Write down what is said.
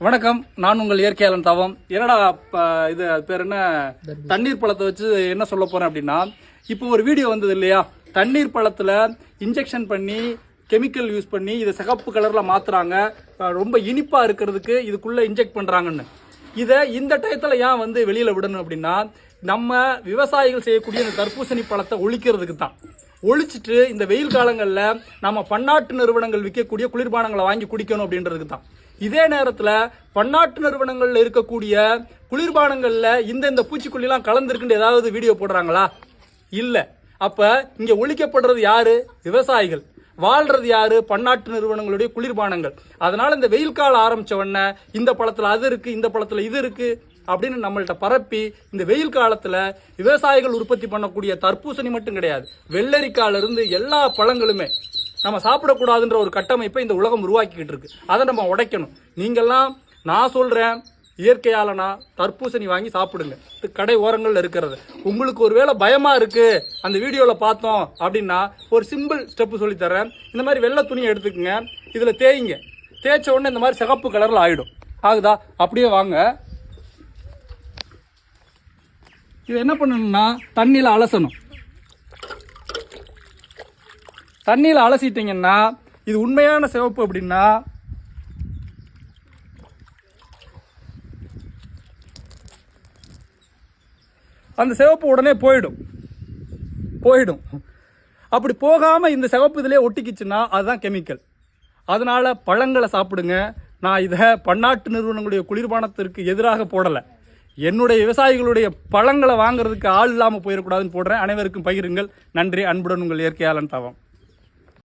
வணக்கம். நான் உங்கள் இயற்கையாளன் தவம். என்னடா இது அது பேர் என்ன? தண்ணீர் பழத்தை வச்சு என்ன சொல்ல போறேன் அப்படின்னா இப்போ ஒரு வீடியோ வந்தது இல்லையா? தண்ணீர் பழத்துல இன்ஜெக்ஷன் பண்ணி கெமிக்கல் யூஸ் பண்ணி இதை சிகப்பு கலர்ல மாத்துறாங்க. அஹ் ரொம்ப இனிப்பா இருக்கிறதுக்கு இதுக்குள்ள இன்ஜெக்ட் பண்றாங்கன்னு. இதை இந்த டயத்துல ஏன் வந்து வெளியில விடணும் அப்படின்னா நம்ம விவசாயிகள் செய்யக்கூடிய இந்த தர்பூசணி பழத்தை ஒழிக்கிறதுக்கு தான். ஒழிச்சிட்டு இந்த வெயில் காலங்களில் நம்ம பன்னாட்டு நிறுவனங்கள் விற்கக்கூடிய குளிர்பானங்களை வாங்கி குடிக்கணும் அப்படின்றதுக்கு தான். இதே நேரத்தில் பன்னாட்டு நிறுவனங்களில் இருக்கக்கூடிய குளிர்பானங்களில் இந்த இந்த பூச்சிக்கொல்லிலாம் கலந்துருக்குன்னு ஏதாவது வீடியோ போடுறாங்களா? இல்லை. அப்போ இங்கே ஒழிக்கப்படுறது யாரு? விவசாயிகள். வாழ்றது யாரு? பன்னாட்டு நிறுவனங்களுடைய குளிர்பானங்கள். அதனால இந்த வெயில் காலம் ஆரம்பிச்ச உடனே இந்த பழத்தில் அது இருக்குது இந்த பழத்தில் இது இருக்குது அப்படின்னு நம்மள்கிட்ட பரப்பி இந்த வெயில் காலத்தில் விவசாயிகள் உற்பத்தி பண்ணக்கூடிய தர்பூசணி மட்டும் கிடையாது. வெள்ளரிக்கால இருந்து எல்லா பழங்களுமே நம்ம சாப்பிடக்கூடாதுன்ற ஒரு கட்டமைப்பை இந்த உலகம் உருவாக்கிக்கிட்டு இருக்கு. அதை நம்ம உடைக்கணும். நீங்கள்லாம் நான் சொல்கிறேன் இயற்கையாலனா தர்பூசணி வாங்கி சாப்பிடுங்க. இது கடை ஓரங்களில் இருக்கிறது. உங்களுக்கு ஒருவேளை பயமாக இருக்குது அந்த வீடியோவில் பார்த்தோம் அப்படின்னா ஒரு சிம்பிள் ஸ்டெப்பு சொல்லித்தரேன் இந்த மாதிரி வெள்ளை துணியை எடுத்துக்கோங்க. இதில் தேய்ங்க. தேய்ச்ச உடனே இந்த மாதிரி சிகப்பு கலரில் ஆகிடும் ஆகுதா? அப்படியே வாங்க. இது என்ன பண்ணணும்னா தண்ணியில் அலசணும். தண்ணியில் அலசிட்டிங்கன்னா இது உண்மையான சிவப்பு அப்படின்னா அந்த சிவப்பு உடனே போயிடும். போயிடும். அப்படி போகாமல் இந்த சிவப்பு இதிலே ஒட்டிக்கிச்சுன்னா அதுதான் கெமிக்கல். அதனால் பழங்களை சாப்பிடுங்க. நான் இதை பன்னாட்டு நிறுவனங்களுடைய குளிர்பானத்திற்கு எதிராக போடலை. என்னுடைய விவசாயிகளுடைய பழங்களை வாங்குறதுக்கு ஆள் இல்லாமல் போயிடக்கூடாதுன்னு போடுறேன். அனைவருக்கும் பகிருங்கள். நன்றி. அன்புடன் உங்கள் இயற்கையாளன் தவம்.